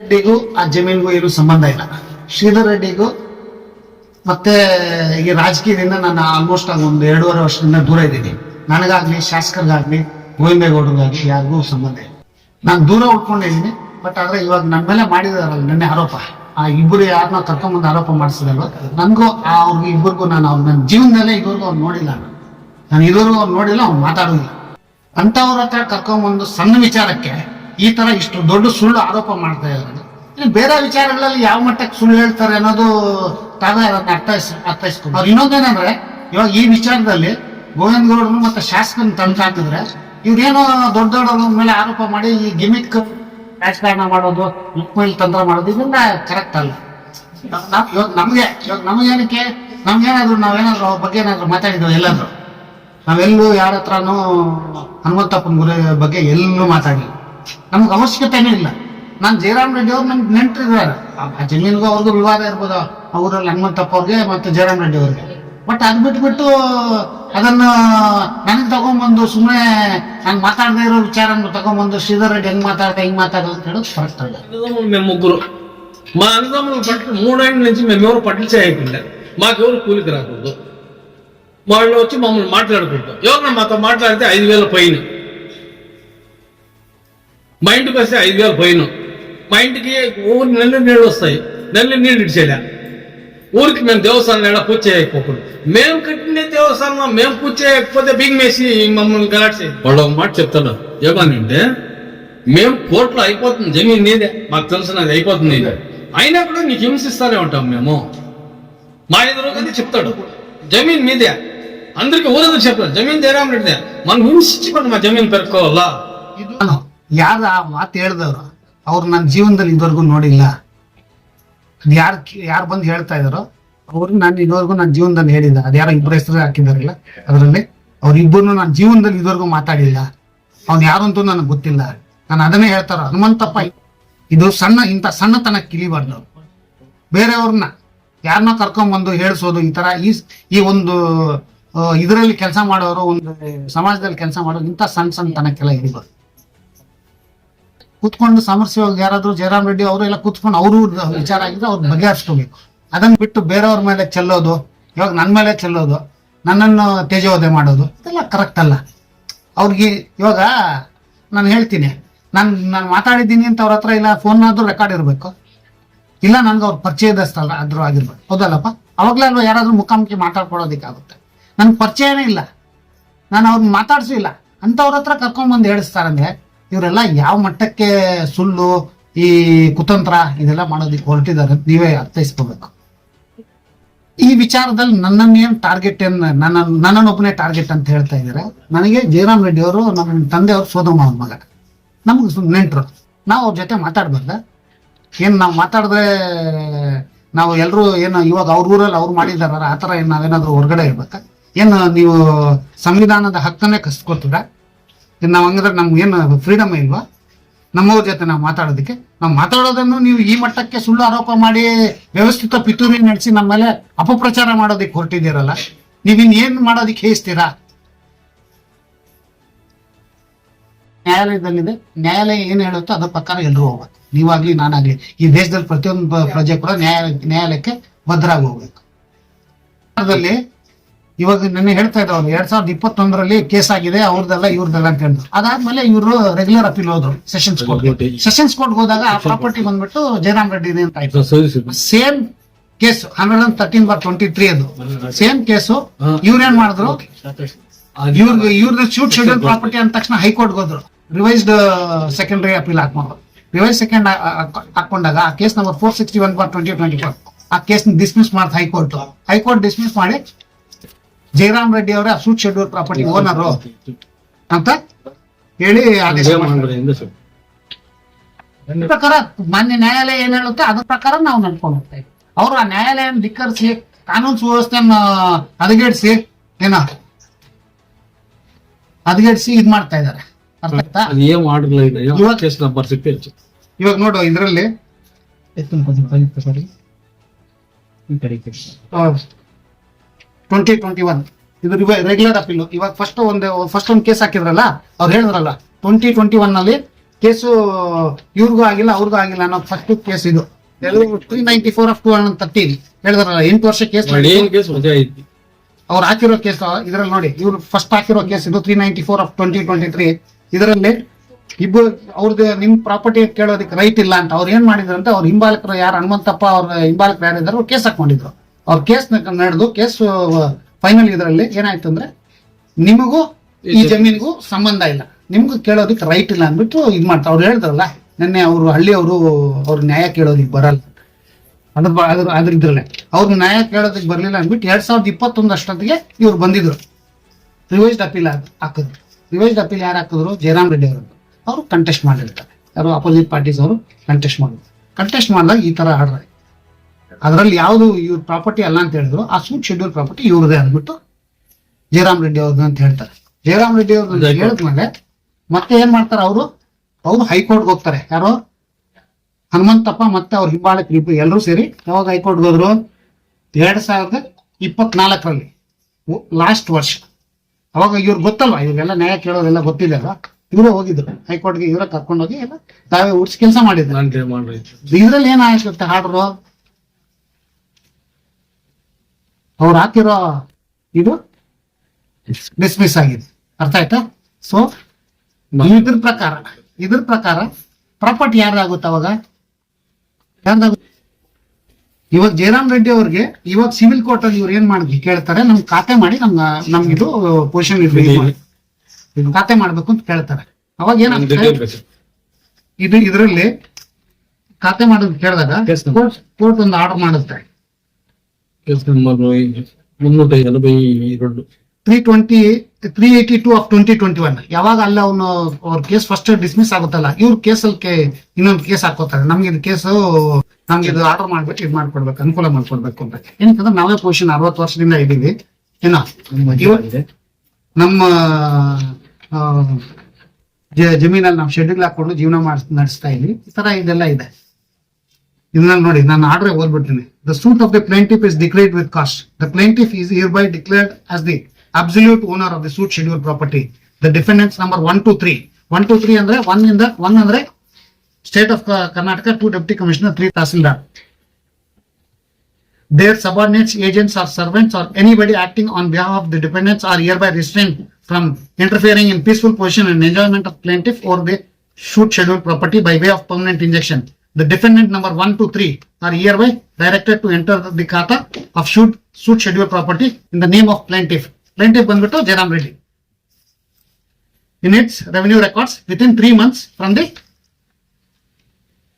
ರೆಡ್ಡಿಗೂ ಆ ಜಮೀನಿಗೂ ಏನು ಸಂಬಂಧ ಇಲ್ಲ. ಶ್ರೀಧರ್ ರೆಡ್ಡಿಗೂ ಮತ್ತೆ ಈ ರಾಜಕೀಯದಿಂದ ನಾನು ಆಲ್ಮೋಸ್ಟ್ ಆಗಿ ಒಂದು ಎರಡೂವರೆ ವರ್ಷದಿಂದ ದೂರ ಇದ್ದೀನಿ. ನನಗಾಗ್ಲಿ, ಶಾಸಕರಿಗಾಗ್ಲಿ, ಗೋವಿಂದೇಗೌಡರಿಗಾಗ್ಲಿ ಯಾರಿಗೂ ಸಂಬಂಧ ಇಲ್ಲ. ನಾನು ದೂರ ಉಳ್ಕೊಂಡಿದ್ದೀನಿ ಬಟ್ ಆದ್ರೆ ಇವಾಗ ನನ್ನ ಮೇಲೆ ಮಾಡಿದಾರಲ್ಲ ನಿನ್ನೆ ಆರೋಪ. ಆ ಇಬ್ಬರು ಯಾರನ್ನ ಕರ್ಕೊಂಬಂದು ಆರೋಪ ಮಾಡಿಸಿದಲ್ವ? ನನಗೂ ಆ ಅವ್ರಿಗೆ ಇಬ್ಬರಿಗೂ ನಾನು ಅವ್ರು ನನ್ನ ಜೀವನದಲ್ಲೇ ಇದುವರೆಗೂ ಅವ್ರು ನೋಡಿಲ್ಲ ನಾನು. ನಾನು ಇದುವರೆಗೂ ಅವ್ರು ನೋಡಿಲ್ಲ ಅವ್ರು ಮಾತಾಡೋದಿಲ್ಲ. ಅಂತವ್ರ ಹತ್ರ ಕರ್ಕೊಂಬಂದು ಸಣ್ಣ ವಿಚಾರಕ್ಕೆ ಈ ತರ ಇಷ್ಟು ದೊಡ್ಡ ಸುಳ್ಳು ಆರೋಪ ಮಾಡ್ತಾ ಇದ್ದಾರೆ. ಇನ್ನು ಬೇರೆ ವಿಚಾರಗಳಲ್ಲಿ ಯಾವ ಮಟ್ಟಕ್ಕೆ ಸುಳ್ಳು ಹೇಳ್ತಾರೆ ಅನ್ನೋದು ತಾವೇ ಅದನ್ನ ಅರ್ಥೈಸ್ ಅರ್ಥೈಸ್ಕೊಂಡು ಇನ್ನೊಂದೇನಂದ್ರೆ, ಇವಾಗ ಈ ವಿಚಾರದಲ್ಲಿ ಗೋವಿಂದ ಗೌಡರು ಮತ್ತೆ ಶಾಸಕನ ತಂತ್ರ ಹಾಕಿದ್ರೆ ಇವ್ರೇನೋ ದೊಡ್ಡ ದೊಡ್ಡ ಮೇಲೆ ಆರೋಪ ಮಾಡಿ ಈ ಗಿಮಿಕ್ ರಾಜಕಾರಣ ಮಾಡೋದು ಮುಕ್ಮೇಲ್ ತಂತ್ರ ಮಾಡೋದು ಇದನ್ನ ಕರೆಕ್ಟ್ ಅಲ್ಲ. ಇವಾಗ ನಮ್ಗೆ, ಇವಾಗ ನಮಗೇನಕ್ಕೆ, ನಮ್ಗೇನಾದ್ರು ನಾವೇನಾದ್ರು ಅವ್ರ ಬಗ್ಗೆ ಏನಾದ್ರು ಮಾತಾಡಿದ್ವಿ ಎಲ್ಲಾದ್ರು, ನಾವೆಲ್ಲೂ ಯಾರ ಹತ್ರನೂ ಹನುಮಂತಪ್ಪನ ಗುರಿ ಬಗ್ಗೆ ಎಲ್ಲೂ ಮಾತಾಡಿಲ್ಲ. ನಮ್ಗೆ ಅವಶ್ಯಕತೆನೂ ಇಲ್ಲ ನಾನು ಜಯರಾಮ್ ರೆಡ್ಡಿ ಅವ್ರು ನಮ್ಗೆ ನೆಂಟ್ರಿದ್ದಾರೆ ಆ ಜಮೀನಿಗೂ ಅವ್ರಿಗೂ ವಿವಾದ ಇರ್ಬೋದು ಅವರಲ್ಲಿ ಹನುಮಂತಪ್ಪ ಅವ್ರಿಗೆ ಮತ್ತೆ ಜಯರಾಮ್ ರೆಡ್ಡಿ ಅವ್ರಿಗೆ ಬಟ್ ಅದ್ ಬಿಟ್ಬಿಟ್ಟು ಅದನ್ನ ನನಗೆ ತಗೊಂಬಂದು ಸುಮ್ಮನೆ ನಾನು ಮಾತಾಡದೇ ಇರೋ ವಿಚಾರನ ತಗೊಂಬಂದು ಶ್ರೀಧರ್ ರೆಡ್ಡಿ ಹೆಂಗ್ ಮಾತಾಡ್ದ ಹೆಂಗ್ మాట్లాడదు ಅಂತ ಹೇಳೋದು ಕರೆಕ್ಟ್ ಅಲ್ಲ అన్నదమ్ములు మేము ముగ్గురు మా అన్నదమ్ములు పట్ల మూడేళ్ళ నుంచి మేము ఎవరు పట్ల చేయకుండా మాకెవరు కూలికి రాకూడదు వాళ్ళు వచ్చి మమ్మల్ని మాట్లాడకూడదు ఎవరన్నా మాతో మాట్లాడితే ఐదు వేల పైన మా ఇంటికి వస్తే ఐదు వేలు పోయిన. మా ఇంటికి ఊరు నెల్లి నీళ్ళు వస్తాయి. నెల్లి నీళ్ళు ఇచ్చేలా ఊరికి మేము దేవస్థానం ఎలా పూజ చేయకపోకుండా మేము కట్టిన దేవస్థానం మేము పూజ చేయకపోతే బింగేసి మమ్మల్ని గలాడ్చేది వాళ్ళు ఒక మాట చెప్తాను ఏమని అంటే మేము కోర్టులో అయిపోతుంది. జమీన్ నీదే. మాకు తెలుసు నాది. అయిపోతుంది అయినా కూడా నీకు హింసిస్తానే ఉంటాం మేము. మా ఎదురుగానే చెప్తాడు. జమీన్ మీదే. అందరికి ఊరదు చెప్తాడు జమీన్ జయరామ్ రెడ్డిదే. మనం హింసించుకోండి మా జమీన్ పెరుక్కోవాలా ಯಾರು ಆ ಮಾತು ಹೇಳ್ದವ್ರು? ಅವ್ರು ನನ್ನ ಜೀವನದಲ್ಲಿ ಇದುವರೆಗೂ ನೋಡಿಲ್ಲ. ಅದು ಯಾರು ಯಾರು ಬಂದು ಹೇಳ್ತಾ ಇದಾರೋ, ಅವ್ರು ನಾನು ಇದುವರೆಗೂ ನನ್ನ ಜೀವನದಲ್ಲಿ ಹೇಳಿಲ್ಲ. ಅದ್ಯಾರೋ ಇಬ್ಬರು ಹೆಸರು ಹಾಕಿದಾರಲ್ಲ ಅದರಲ್ಲಿ ಅವ್ರ ಇಬ್ಬರು ನನ್ನ ಜೀವನದಲ್ಲಿ ಇದುವರೆಗೂ ಮಾತಾಡಿಲ್ಲ. ಅವ್ನು ಯಾರು ಅಂತೂ ನನಗೆ ಗೊತ್ತಿಲ್ಲ. ನಾನು ಅದನ್ನೇ ಹೇಳ್ತಾರ? ಹನುಮಂತಪ್ಪ ಇದು ಸಣ್ಣ, ಇಂಥ ಸಣ್ಣತನ ಕಿಳಿಬಾರ್ದು ಬೇರೆಯವ್ರನ್ನ ಯಾರನ್ನ ಕರ್ಕೊಂಡ್ಬಂದು ಹೇಳಿಸೋದು, ಈ ತರ ಈ ಈ ಒಂದು ಇದರಲ್ಲಿ ಕೆಲಸ ಮಾಡೋರು, ಒಂದು ಸಮಾಜದಲ್ಲಿ ಕೆಲಸ ಮಾಡೋರು ಇಂಥ ಸಣ್ಣ ಸಣ್ಣತನಕ್ಕೆಲ್ಲ ಇರಬಾರ್ದು ಕೂತ್ಕೊಂಡು ಸಾಮರಸ್ಯವಾಗಿ ಯಾರಾದ್ರೂ ಜಯರಾಮ್ ರೆಡ್ಡಿ ಅವರು ಎಲ್ಲ ಕೂತ್ಕೊಂಡು ಅವರು ವಿಚಾರ ಆಗಿದ್ರೆ ಅವ್ರು ಬಗೆಹರಿಸ್ಕೋಬೇಕು. ಅದನ್ನ ಬಿಟ್ಟು ಬೇರೆಯವ್ರ ಮೇಲೆ ಚೆಲ್ಲೋದು, ಇವಾಗ ನನ್ನ ಮೇಲೆ ಚೆಲ್ಲೋದು, ನನ್ನನ್ನು ತೇಜೋದೆ ಮಾಡೋದು, ಇದೆಲ್ಲ ಕರೆಕ್ಟ್ ಅಲ್ಲ. ಅವ್ರಿಗೆ ಇವಾಗ ನಾನು ಹೇಳ್ತೀನಿ, ನಾನು ನಾನು ಮಾತಾಡಿದ್ದೀನಿ ಅಂತ ಅವ್ರ ಹತ್ರ ಇಲ್ಲ ಫೋನ್ ಆದ್ರೂ ರೆಕಾರ್ಡ್ ಇರಬೇಕು. ಇಲ್ಲ ನನ್ಗೆ ಅವ್ರ ಪರಿಚಯದಸ್ತಲ್ಲ ಆದ್ರೂ ಆಗಿರ್ಬೇಕು. ಹೌದಲ್ಲಪ್ಪ? ಅವಾಗಲೇ ಅಲ್ವಾ ಯಾರಾದ್ರೂ ಮುಖಾಮುಖಿ ಮಾತಾಡ್ಕೊಳ್ಳೋದಕ್ಕಾಗುತ್ತೆ ನನ್ಗೆ ಪರಿಚಯನೇ ಇಲ್ಲ. ನಾನು ಅವ್ರನ್ನ ಮಾತಾಡ್ಸೂ ಇಲ್ಲ. ಅಂಥವ್ರ ಹತ್ರ ಕರ್ಕೊಂಡ್ಬಂದು ಹೇಳಿಸ್ತಾರಂದ್ರೆ ಇವರೆಲ್ಲ ಯಾವ ಮಟ್ಟಕ್ಕೆ ಸುಳ್ಳು, ಈ ಕುತಂತ್ರ ಇದೆಲ್ಲ ಮಾಡೋದಕ್ಕೆ ಹೊರಟಿದ್ದಾರೆ, ನೀವೇ ಅರ್ಥೈಸ್ಕೋಬೇಕು. ಈ ವಿಚಾರದಲ್ಲಿ ನನ್ನನ್ನೇನು ಟಾರ್ಗೆಟ್ ಏನ್, ನನ್ನ, ನನ್ನನ್ನೊಬ್ಬನೇ ಟಾರ್ಗೆಟ್ ಅಂತ ಹೇಳ್ತಾ ಇದ್ದಾರೆ. ನನಗೆ ಜಯರಾಮ್ ರೆಡ್ಡಿ ಅವರು ನಮ್ಮ ತಂದೆಯವರು ಸೋದಮ್ಮ ಅವ್ರ ಮಗ. ನಮ್ಗೆ ನೆಂಟರು. ನಾವು ಅವ್ರ ಜೊತೆ ಮಾತಾಡ್ಬಾರ್ದ. ಏನು ನಾವು ಮಾತಾಡಿದ್ರೆ ನಾವು ಎಲ್ಲರೂ ಏನು ಇವಾಗ ಅವ್ರ ಊರಲ್ಲಿ ಅವ್ರು ಮಾಡಿದಾರ ಆ ಥರ ಏನು ನಾವೇನಾದ್ರೂ ಹೊರಗಡೆ ಇರ್ಬೇಕಾ? ಏನು ನೀವು ಸಂವಿಧಾನದ ಹಕ್ಕನ್ನೇ ಕಸ್ಕೊತೀರಾ? ನಾವು ಹಂಗಂದ್ರೆ ನಮ್ಗೆ ಏನು ಫ್ರೀಡಮ್ ಇಲ್ವಾ? ನಮ್ಮವ್ರ ಜೊತೆ ನಾವು ಮಾತಾಡೋದಕ್ಕೆ. ನಾವು ಮಾತಾಡೋದನ್ನು ನೀವು ಈ ಮಟ್ಟಕ್ಕೆ ಸುಳ್ಳು ಆರೋಪ ಮಾಡಿ ವ್ಯವಸ್ಥಿತ ಪಿತೂರಿ ನಡೆಸಿ ನಮ್ಮ ಮೇಲೆ ಅಪಪ್ರಚಾರ ಮಾಡೋದಕ್ಕೆ ಹೊರಟಿದ್ದೀರಲ್ಲ, ನೀವಿನ್ ಏನ್ ಮಾಡೋದಕ್ಕೆ ಹೇಸ್ತೀರಾ? ನ್ಯಾಯಾಲಯದಲ್ಲಿದೆ. ನ್ಯಾಯಾಲಯ ಏನ್ ಹೇಳುತ್ತೋ ಅದ್ರ ಪ್ರಕಾರ ಎಲ್ಲರೂ ಹೋಗ್ಬೇಕು. ನೀವಾಗ್ಲಿ ನಾನಾಗ್ಲಿ, ಈ ದೇಶದಲ್ಲಿ ಪ್ರತಿಯೊಂದು ಪ್ರ- ಪ್ರಜೆ ಕೂಡ ನ್ಯಾಯಾಲಯ ನ್ಯಾಯಾಲಯಕ್ಕೆ ಭದ್ರಾಗಿ ಹೋಗ್ಬೇಕು. ಇವಾಗ ನೆನ್ನೆ ಹೇಳ್ತಾ ಇದ್ದವ್ರು ಎರಡ್ ಸಾವಿರದ ಇಪ್ಪತ್ತೊಂದರಲ್ಲಿ ಕೇಸ್ ಆಗಿದೆ ಅವ್ರದ್ದೆಲ್ಲ ಇವ್ರದ್ದೆಲ್ಲ ಅಂತ ಹೇಳಿದ್ರು ಅದಾದ್ಮೇಲೆ ಇವರು ರೆಗ್ಯುಲರ್ ಅಪೀಲ್ ಹೋದ್ರು ಸೆಷನ್ಸ್ ಕೋರ್ಟ್ ಸೆಷನ್ಸ್ ಕೋರ್ಟ್ ಹೋದಾಗ ಆ ಪ್ರಾಪರ್ಟಿ ಬಂದ್ಬಿಟ್ಟು ಜಯರಾಮ್ ರೆಡ್ಡಿ ಅಂತ ಆಯ್ತು. Same case hundred and thirteen bar twenty three ಅದು. ಸೇಮ್ ಕೇಸು ಇವ್ರೇನ್ ಮಾಡಿದ್ರು? ಇವ್ರಿಗೆ ಇವ್ರದ್ದು ಶೂಟ್ ಶೆಡ್ಯೂಲ್ ಪ್ರಾಪರ್ಟಿ ಅಂದ ತಕ್ಷಣ ಹೈಕೋರ್ಟ್ ಹೋದ್ರು. ರಿವೈಸ್ಡ್ ಸೆಕೆಂಡರಿ ಅಪೀಲ್ ಹಾಕೊಂಡು ರಿವೈಸ್ ಸೆಕೆಂಡ್ ಹಾಕೊಂಡಾಗ ಆ case number four sixty one bar twenty twenty four ಆ ಕೇಸ್ ಡಿಸ್ಮಿಸ್ ಮಾಡ್ತು high court. High court dismiss ಮಾಡಿ ಜಯರಾಮ್ ರೆಡ್ಡಿ ಅವರೇ ಸೂಟ್ ಶೆಡ್ಯೂಲ್ ಪ್ರಾಪರ್ಟಿ ಓನರು ಅಂತ ಹೇಳಿ ಆದೇಶ ಪ್ರಕಾರ ಮಾನ್ಯ ನ್ಯಾಯಾಲಯ ಏನ್ ಹೇಳುತ್ತೆ? ಅದ್ರ ಪ್ರಕಾರ ನಾವು ನಡ್ಕೊಂಡು ಹೋಗ್ತಾ ಇದ್ದೀವಿ. ಅವರು ಆ ನ್ಯಾಯಾಲಯ ಧಿಕ್ಕರಿಸಿ ಕಾನೂನು ಸುವ್ಯವಸ್ಥೆಯನ್ನ ಹದಗೆಡಿಸಿ ಏನ? ಹದಗೆಡಿಸಿ ಇದ್ ಮಾಡ್ತಾ ಇದಾರೆ ಅರ್ಥ ಆಯ್ತಾ? ಇವಾಗ ನೋಡು ಇದರಲ್ಲಿ ಟ್ವೆಂಟಿ ಟ್ವೆಂಟಿ ಒನ್ ಇದು ರೆಗ್ಯುಲರ್ ಅಪೀಲ್ ಇವಾಗ ಫಸ್ಟ್ ಒಂದು ಫಸ್ಟ್ ಒಂದು ಕೇಸ್ ಹಾಕಿದ್ರಲ್ಲ ಅವ್ರು ಹೇಳಿದ್ರಲ್ಲ ಟ್ವೆಂಟಿ ಟ್ವೆಂಟಿ ಒನ್ ಅಲ್ಲಿ ಕೇಸು ಇವ್ರಿಗೂ ಆಗಿಲ್ಲ ಅವ್ರಿಗೂ ಆಗಿಲ್ಲ ಅನ್ನೋ ಫಸ್ಟ್ ಕೇಸ್ ಇದು. Three ninety four of two hundred ಹೇಳಿದ್ರಲ್ಲ ಎಂಟು ವರ್ಷ ಕೇಸ್ ಅವ್ರು ಹಾಕಿರೋ ಕೇಸ್ ಇದ್ರಲ್ಲಿ ನೋಡಿ ಇವ್ರು ಫಸ್ಟ್ ಹಾಕಿರೋ ಕೇಸ್ ಇದು three ninety four of twenty twenty three ಇದರಲ್ಲಿ ಇಬ್ಬರು ಅವ್ರದ್ದು ನಿಮ್ ಪ್ರಾಪರ್ಟಿ ಕೇಳೋದಕ್ಕೆ ರೈಟ್ ಇಲ್ಲ ಅಂತ ಅವ್ರು ಏನ್ ಮಾಡಿದ್ರು ಅಂತ ಅವ್ರ ಹಿಂಬಾಲಕರು ಯಾರು ಹನುಮಂತಪ್ಪ ಅವ್ರ ಹಿಂಬಾಲಕರು ಯಾರಿದ್ದಾರೆ ಕೇಸ್ ಹಾಕೊಂಡಿದ್ರು ಅವ್ರ ಕೇಸ್ ನಡೆದು ಕೇಸ್ ಫೈನಲ್ ಇದರಲ್ಲಿ ಏನಾಯ್ತು ಅಂದ್ರೆ ನಿಮಗೂ ಈ ಜಮೀನಿಗೂ ಸಂಬಂಧ ಇಲ್ಲ. ನಿಮ್ಗೂ ಕೇಳೋದಕ್ಕೆ ರೈಟ್ ಇಲ್ಲ ಅಂದ್ಬಿಟ್ಟು ಇದು ಮಾಡ್ತಾರೆ ಅವ್ರು ಹೇಳಿದ್ರಲ್ಲ ನಿನ್ನೆ ಅವರು ಹಳ್ಳಿಯವರು ಅವ್ರ ನ್ಯಾಯ ಕೇಳೋದಕ್ಕೆ ಬರಲ್ಲ. ಅದ್ರ ಅದ್ರ ಅದ್ರ ಇದ್ರಲ್ಲೇ. ಅವ್ರು ನ್ಯಾಯ ಕೇಳೋದಕ್ಕೆ ಬರಲಿಲ್ಲ ಅಂದ್ಬಿಟ್ಟು ಎರಡ್ ಸಾವಿರದ ಇಪ್ಪತ್ತೊಂದು ಅಷ್ಟೊತ್ತಿಗೆ ಇವ್ರು ಬಂದಿದ್ರು. ರಿವೈಸ್ಡ್ ಅಪೀಲ್ ಹಾಕಿದ್ರು. ರಿವೈಸ್ಡ್ ಅಪೀಲ್ ಯಾರು ಹಾಕಿದ್ರು? ಜಯರಾಮ್ ರೆಡ್ಡಿ ಅವರು. ಅವರು ಕಂಟೆಸ್ಟ್ ಮಾಡಿರ್ತಾರೆ. ಯಾರು ಅಪೋಸಿಟ್ ಪಾರ್ಟೀಸ್ ಅವರು ಕಂಟೆಸ್ಟ್ ಮಾಡಿದ್ರು. ಕಂಟೆಸ್ಟ್ ಮಾಡಿದಾಗ ಈ ತರ ಆರ್ಡರ್ ಅದರಲ್ಲಿ ಯಾವುದು ಇವ್ರ ಪ್ರಾಪರ್ಟಿ ಅಲ್ಲ ಅಂತ ಹೇಳಿದ್ರು ಆ ಸೂಟ್ ಶೆಡ್ಯೂಲ್ ಪ್ರಾಪರ್ಟಿ ಇವ್ರದೇ ಅಂದ್ಬಿಟ್ಟು ಜಯರಾಮ್ ರೆಡ್ಡಿ ಅವ್ರದ್ದು ಅಂತ ಹೇಳ್ತಾರೆ. ಜಯರಾಮ್ ರೆಡ್ಡಿ ಅವ್ರದ್ದು. ಹೇಳಿದ್ಮೇಲೆ ಮತ್ತೆ ಏನ್ ಮಾಡ್ತಾರೆ ಅವರು? ಅವರು ಹೈಕೋರ್ಟ್ಗೆ ಹೋಗ್ತಾರೆ. ಯಾರು? ಹನುಮಂತಪ್ಪ ಮತ್ತೆ ಅವ್ರ ಹಿಂಬಾಳೆ ಇಬ್ರು ಎಲ್ಲರೂ ಸೇರಿ ಯಾವಾಗ ಹೈಕೋರ್ಟ್ಗೆ ಹೋದ್ರು? ಎರಡ್ ಸಾವಿರದ ಇಪ್ಪತ್ನಾಲ್ಕರಲ್ಲಿ ಲಾಸ್ಟ್ ವರ್ಷ. ಅವಾಗ ಇವ್ರು ಗೊತ್ತಲ್ವಾ? ಇವ್ರಿಗೆಲ್ಲ ನ್ಯಾಯ ಕೇಳೋದೆಲ್ಲ ಗೊತ್ತಿದೆ ಅಲ್ವಾ? ಇವರೇ ಹೋಗಿದ್ರು. ಹೈಕೋರ್ಟ್ಗೆ ಇವರೇ ಕರ್ಕೊಂಡೋಗಿ ಎಲ್ಲ ತಾವೇ ಉಡ್ಸಿ ಕೆಲಸ ಮಾಡಿದ್ರು. ಇದ್ರಲ್ಲಿ ಏನಾಗುತ್ತೆ ಹಾಡ್ರು? ಅವ್ರು ಹಾಕಿರೋ ಇದು? ಡಿಸ್ಮಿಸ್ ಆಗಿದೆ. ಅರ್ಥ ಆಯ್ತಾ? ಸೊ ಇದ್ರ ಪ್ರಕಾರ ಇದ್ರ ಪ್ರಕಾರ ಪ್ರಾಪರ್ಟಿ ಯಾರ್ದಾಗುತ್ತೆ ಅವಾಗ? ಯಾರ್ದಾಗುತ್ತೆ? ಇವಾಗ ಜಯರಾಮ್ ರೆಡ್ಡಿ ಅವ್ರಿಗೆ ಇವಾಗ ಸಿವಿಲ್ ಕೋರ್ಟ್ ಅಲ್ಲಿ ಇವ್ರು ಏನ್ ಮಾಡಿ ಕೇಳ್ತಾರೆ? ನಮ್ ಖಾತೆ ಮಾಡಿ ನಮ್ ನಮ್ಗಿದು ಪೊಸಿಷನ್ ಖಾತೆ ಮಾಡ್ಬೇಕು ಅಂತ ಕೇಳ್ತಾರೆ. ಅವಾಗ ಏನಾಗುತ್ತೆ ಇದು ಇದರಲ್ಲಿ ಖಾತೆ ಮಾಡೋದು ಕೇಳಿದಾಗ ಕೋರ್ಟ್ ಕೋರ್ಟ್ ಒಂದು ಆರ್ಡರ್ ಮಾಡುತ್ತೆ. ಕೇಸ್ ಮುನ್ನೂರ ಎರಡು three twenty three eighty two of twenty twenty one ಯಾವಾಗ ಅಲ್ಲ ಅವನು ಅವ್ರ ಕೇಸ್ ಫಸ್ಟ್ ಡಿಸ್ಮಿಸ್ ಆಗುತ್ತಲ್ಲ, ಇವ್ರ ಕೇಸಲ್ಲಿ ಇನ್ನೊಂದು ಕೇಸ್ ಹಾಕೋತಾರೆ. ನಮ್ಗೆ ಇದು ಕೇಸು ನಮ್ಗೆ ಇದು ಆರ್ಡರ್ ಮಾಡ್ಬಿಟ್ಟು ಇದು ಮಾಡ್ಕೊಡ್ಬೇಕು, ಅನುಕೂಲ ಮಾಡ್ಕೊಡ್ಬೇಕು ಅಂತ. ಏನಕ್ಕಂದ್ರೆ ನಾವೇ ಪೊಸಿಷನ್ ಅರವತ್ತು ವರ್ಷದಿಂದ ಇದ್ದೀವಿ. ಏನ? ನಮ್ಮ ಜಮೀನಲ್ಲಿ ನಾವು ಶೆಡ್ಯೂಲ್ ಹಾಕೊಂಡು ಜೀವನ ಮಾಡ್ ನಡೆಸ್ತಾ ಇದ್ವಿ. ಈ ತರ ಇದೆಲ್ಲ ಇದೆ. ಇದನ್ನ ನೋಡಿ ನಾನು order ಓದ್ಬಿಡ್ತೀನಿ the suit of the plaintiff is declared with cost the plaintiff is hereby declared as the absolute owner of the suit schedule property the defendants number one two three one two three ಅಂದ್ರೆ one ಇಂದ one ಅಂದ್ರೆ state of Karnataka two deputy commissioner three tahsildar their subordinates, agents, or servants, or anybody acting on behalf of the dependents are hereby restrained from interfering in peaceful possession and enjoyment of plaintiff or the shoot scheduled property by way of permanent injection. The defendant number one to three are hereby directed to enter the kata of shoot suit scheduled property in the name of plaintiff. Plaintiff ಬಂದ್ಬಿಟ್ಟು Jayaram Reddy in its revenue records within three months from the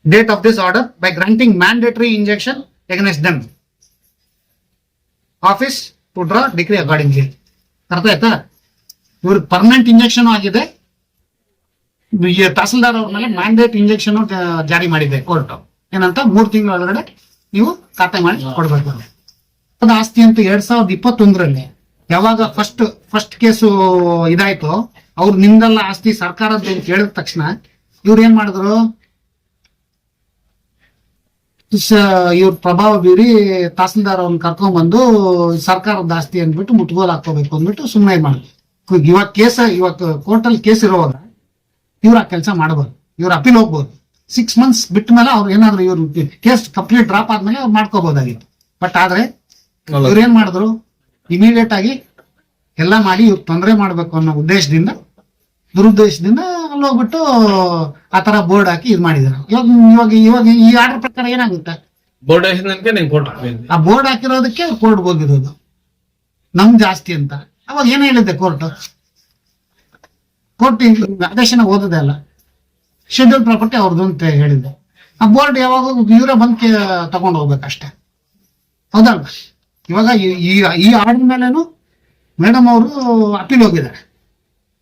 date of this order by granting mandatory injection against them. Office to draw decree accordingly ಅರ್ಥ ಆಯ್ತಾ ಇವ್ರಿಗೆ permanent injection ಆಗಿದೆ ಈ ತಹಸೀಲ್ದಾರ್ ಅವ್ರ ಮೇಲೆ mandate injection ಜಾರಿ ಮಾಡಿದೆ ಕೋರ್ಟ್ ಏನಂತ ಮೂರ್ ತಿಂಗಳ ಒಳಗಡೆ ನೀವು ಖಾತೆ ಮಾಡಿ ಕೊಡ್ಬೇಕು. ಆಸ್ತಿ ಅಂತ ಎರಡ್ ಸಾವಿರದ ಇಪ್ಪತ್ತೊಂದರಲ್ಲಿ ಯಾವಾಗ ಫಸ್ಟ್ ಫಸ್ಟ್ ಕೇಸು ಇದಾಯ್ತು ಅವ್ರು ನಿಮ್ದೆಲ್ಲ ಆಸ್ತಿ ಸರ್ಕಾರದ ಅಂತ ಹೇಳಿದ ತಕ್ಷಣ ಇವ್ರು ಏನ್ ಮಾಡಿದ್ರು? ಇವ್ರ ಪ್ರಭಾವ ಬೀರಿ ತಹಸೀಲ್ದಾರ್ ಅವ್ರನ್ನ ಕರ್ಕೊಂಡ್ ಬಂದು ಸರ್ಕಾರದ ಆಸ್ತಿ ಅಂದ್ಬಿಟ್ಟು ಮುಟ್ಗೋಲ್ ಹಾಕೋಬೇಕು ಅಂದ್ಬಿಟ್ಟು ಸುಮ್ಮನೆ ಮಾಡಿದ್ರು. ಇವಾಗ ಕೇಸ ಇವಾಗ ಕೋರ್ಟಲ್ಲಿ ಕೇಸ್ ಇರುವಾಗ ಇವ್ರು ಆ ಕೆಲಸ ಮಾಡಬಹುದು ಇವ್ರು ಅಪೀಲ್ ಹೋಗ್ಬೋದು. ಸಿಕ್ಸ್ ಮಂತ್ಸ್ ಬಿಟ್ಟ ಮೇಲೆ ಅವ್ರು ಏನಾದ್ರು ಇವ್ರು ಕೇಸ್ ಕಂಪ್ಲೀಟ್ ಡ್ರಾಪ್ ಆದ್ಮೇಲೆ ಅವ್ರು ಮಾಡ್ಕೋಬಹುದಾಗಿತ್ತು ಬಟ್ ಆದ್ರೆ ಇವ್ರು ಏನ್ ಮಾಡಿದ್ರು? ಇಮಿಡಿಯೇಟ್ ಆಗಿ ಎಲ್ಲ ಮಾಡಿ ಇವ್ರು ತೊಂದರೆ ಮಾಡ್ಬೇಕು ಅನ್ನೋ ಉದ್ದೇಶದಿಂದ ದುರುದ್ದೇಶದಿಂದ ಅಲ್ಲಿ ಹೋಗ್ಬಿಟ್ಟು ಆ ತರ ಬೋರ್ಡ್ ಹಾಕಿ ಇದು ಮಾಡಿದ್ರು. ಇವಾಗ ಇವಾಗ ಇವಾಗ ಈ ಆರ್ಡರ್ ಪ್ರಕಾರ ಏನಾಗುತ್ತೆ? ಬೋರ್ಡ್. ಆ ಬೋರ್ಡ್ ಹಾಕಿರೋದಕ್ಕೆ ಕೋರ್ಟ್ ಹೋಗಿರೋದು. ನಮ್ ಜಾಸ್ತಿ ಅಂತ. ಅವಾಗ ಏನ್ ಹೇಳಿದ್ದೆ ಕೋರ್ಟ್ ಕೋರ್ಟ್ ಆದೇಶನ ಓದದೆ ಅಲ್ಲ. ಶೆಡ್ಯೂಲ್ ಪ್ರಾಪರ್ಟಿ ಅವ್ರದ್ದು ಅಂತ ಹೇಳಿದ್ದೆ. ಆ ಬೋರ್ಡ್ ಯಾವಾಗ ಇವರೇ ಬಂದ್ ತಗೊಂಡು ಹೋಗ್ಬೇಕಷ್ಟೆ. ಹೌದಲ್ವ ಇವಾಗ ಈ- ಈ ಆರ್ಡರ್ ಮೇಲೇನು ಮೇಡಮ್ ಅವರು ಅಪೀಲ್ ಹೋಗಿದ್ದಾರೆ.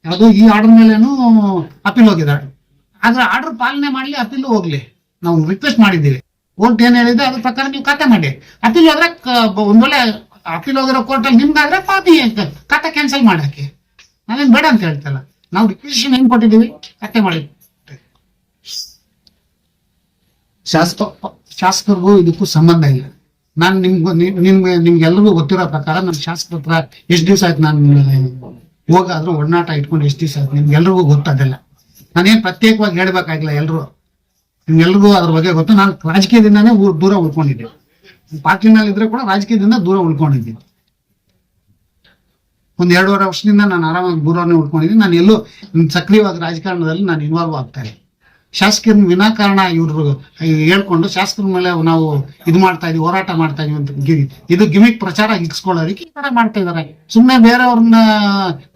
ಯಾವುದು ಈ ಆರ್ಡರ್ ಮೇಲೇನು ಅಪೀಲ್ ಹೋಗಿದ್ದಾರೆ. ಆದ್ರೆ ಆರ್ಡರ್ ಪಾಲನೆ ಮಾಡಲಿ ಅಪೀಲ್ ಹೋಗ್ಲಿ. ನಾವು ರಿಕ್ವೆಸ್ಟ್ ಮಾಡಿದ್ದೀವಿ. ಕೋರ್ಟ್ ಏನ್ ಹೇಳಿದೆ? ಅದ್ರ ಪ್ರಕಾರ ನೀವು ಖಾತೆ ಮಾಡಿ. ಅಪೀಲ್ ಬ- ಒಂದ್ ವೇಳೆ ಅಪೀಲ್ ಹೋಗಿರೋ ಕೋರ್ಟಲ್ಲಿ ನಿಮ್ಗಾದ್ರೆ ಪಾತಿ ಖಾತೆ ಕ್ಯಾನ್ಸಲ್ ಮಾಡಕ್ಕೆ. ನನಗೆ ಬೇಡ ಅಂತ ಹೇಳ್ತಲ್ಲ. ನಾವು ರಿಕ್ವೆಷನ್ ಹೆಂಗ್ ಕೊಟ್ಟಿದ್ದೀವಿ? ಖಾತೆ ಮಾಡಿ. ಶಾಸಕ ಶಾಸಕರಿಗೂ ಇದಕ್ಕೂ ಸಂಬಂಧ ಇಲ್ಲ. ನಾನು ನಿಮ್ಗೆ ನಿಮ್- ನಿಮ್ಗೆ, ನಿಮ್ಗೆಲ್ರಿಗೂ ಗೊತ್ತಿರೋ ಪ್ರಕಾರ ನನ್ನ ಶಾಸಕರ ಹತ್ರ ಎಷ್ಟು ದಿವಸ ಆಯ್ತು ನಾನು ಹೋಗಾದ್ರೂ ಒಡನಾಟ ಇಟ್ಕೊಂಡು ಎಷ್ಟು ದಿವಸ ಆಯ್ತು ನಿಮ್ಗೆಲ್ರಿಗೂ ಗೊತ್ತಾಗಲ್ಲ. ನಾನೇನು ಪ್ರತ್ಯೇಕವಾಗಿ ಹೇಳ್ಬೇಕಾಗಿಲ್ಲ ಎಲ್ರು. ನಿಮ್ಗೆಲ್ರಿಗೂ ಅದ್ರ ಬಗ್ಗೆ ಗೊತ್ತು. ನಾನು ರಾಜಕೀಯದಿಂದಾನೇ ದೂರ ಉಳ್ಕೊಂಡಿದ್ದೆ. ಪಾರ್ಟಿನಲ್ಲಿ ಇದ್ರೆ ಕೂಡ ರಾಜಕೀಯದಿಂದ ದೂರ ಉಳ್ಕೊಂಡಿದ್ದೀನಿ ಒಂದ್ ಎರಡೂವರೆ ವರ್ಷದಿಂದ ನಾನು ಆರಾಮಾಗಿ ದೂರನೇ ಉಳ್ಕೊಂಡಿದ್ದೀನಿ. ನಾನು ಎಲ್ಲೂ ಸಕ್ರಿಯವಾದ ರಾಜಕಾರಣದಲ್ಲಿ ನಾನು ಇನ್ವಾಲ್ವ್ ಆಗ್ತಾ ಇಲ್ಲ. ಶಾಸಕರ ವಿನಾಕಾರಣ ಇವ್ರು ಹೇಳ್ಕೊಂಡು ಶಾಸಕರ ಮೇಲೆ ನಾವು ಇದು ಮಾಡ್ತಾ ಇದೀವಿ, ಹೋರಾಟ ಮಾಡ್ತಾ ಇದೀವಿ ಅಂತ ಇದು ಗಿಮಿಕ್ ಪ್ರಚಾರ ಇಟ್ಸ್ಕೊಳ್ಳೋದಕ್ಕೆ ಈ ತರ ಮಾಡ್ತಾ ಇದಾರೆ ಸುಮ್ಮನೆ ಬೇರೆಯವ್ರನ್ನ,